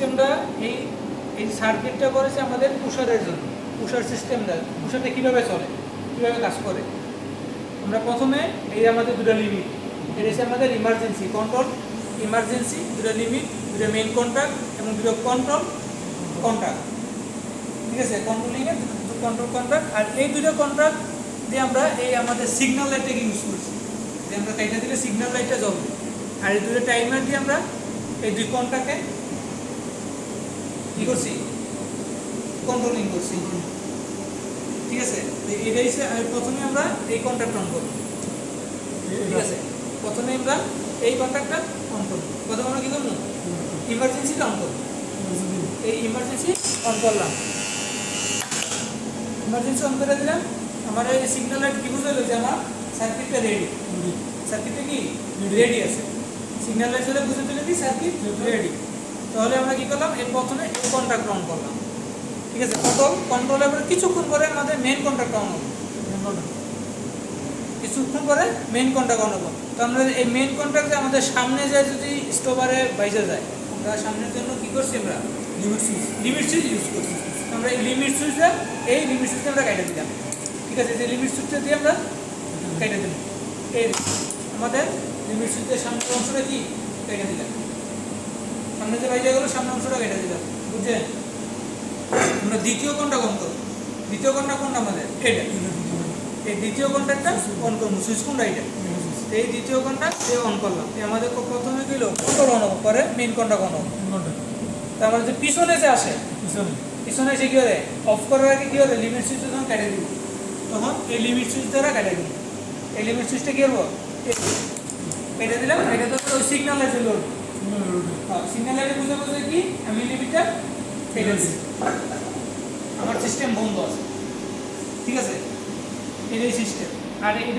সিস্টেমটা এই এই সার্কিটটা করেছে আমাদের পুষারের জন্য। পুষার সিস্টেমটা পুষারটা কীভাবে চলে? কীভাবে কাজ করে? আমরা প্রথমে এই আমাদের দুটো লিমিট এটা হচ্ছে আমাদের ইমার্জেন্সি কন্ট্রোল ইমার্জেন্সি দুটো লিমিট দুটো মেইন কন্ট্রাক্ট এবং দুটো কন্ট্রোল কন্ট্রাক্ট ঠিক আছে? কন্ট্রোলিংয়ের কন্ট্রোল কন্ট্রাক্ট আর এই দুটো কন্ট্রাক্ট দিয়ে আমরা এই আমাদের সিগন্যাল লাইটটাকে ইউজ করছি। যে আমরা কাইটা দিলে সিগন্যাল লাইটটা জ্বলবে। আর এই দুটো টাইমার দিয়ে আমরা এই দুই কন্ট্রাক্টে কী করছি? কন্ট্রোলিং করছি। ঠিক আছে? এটাই হচ্ছে প্রথমে আমরা এই কন্ট্রাক্ট অন করব। ঠিক আছে? প্রথমে আমরা এই কন্ট্রাক্টটা অন করব। প্রথমে আমরা কী করব? ইমার্জেন্সিটা অন করব। এই ইমার্জেন্সি অন করলাম। ইমার্জেন্সি অন করে দিলাম। আমার এই সিগন্যাল লাইট কি বুঝলো যে আমার সার্কিটটা রেডি সার্কিটটা কি? রেডি আছে। সিগন্যাল লাইট চলে বুঝে দিলে কি সার্কিট রেডি তাহলে আমরা কি করলাম? এর প্রথমে এই কন্ট্যাক্ট অন করলাম। ঠিক আছে? কন্ট্রোল কন্ট্রোল এবার কিছুক্ষণ পরে আমাদের মেন কন্ট্যাক্ট অন হবে। কিছুক্ষণ পরে মেন কন্ট্যাক্ট অন হবে। তো আমরা এই মেন কন্ট্যাক্টে আমাদের সামনে যায় যদি স্টোভারে বাইজে যায় আমরা সামনের জন্য কি করছি আমরা? Limit switch limit switch use করছি। আমরা এই লিমিট সুইচটা এই লিমিট সুইচটা আমরা কেটে দিলাম। ঠিক আছে? যে লিমিট সুইচটা দিয়ে আমরা কেটে দিলাম। এই আমাদের লিমিট সুইচের সামনের অংশটা কি? কেটে দিলাম। সামনে যে বাইজে গেলো সামনে অংশটা কেটে দিলাম বুঝছেন? আমরা দ্বিতীয় কোনটা কোন করব। দ্বিতীয় কোনটা কোনটা আমাদের? এটা। এই দ্বিতীয় কন্ট্যাক্টটা অন করব সুইচ কোনটা এটা এই দ্বিতীয় কোনটা এ অন করলাম। আমাদের প্রথমে গেল কন্ট্রোল অন হবে? পরে মেইন কন্ট্যাক্ট অন হবে। তারপরে যে পিছনে যে আসে পিছনে। এসে কি হবে অফ করার আগে কি হবে লিমিট সুইচ যখন কেটে দিব তখন এই লিমিট সুইচ দ্বারা কেটে দিব। এই লিমিট সুইচটা কি করব কেটে দিলাম এটা তো ওই সিগন্যাল আছে লোড সিগন্যাল লাইটে বুঝে বুঝে কি? মিলিমিটার দিই। আমার সিস্টেম বন্ধ আছে। ঠিক আছে? এটাই সিস্টেম আর এই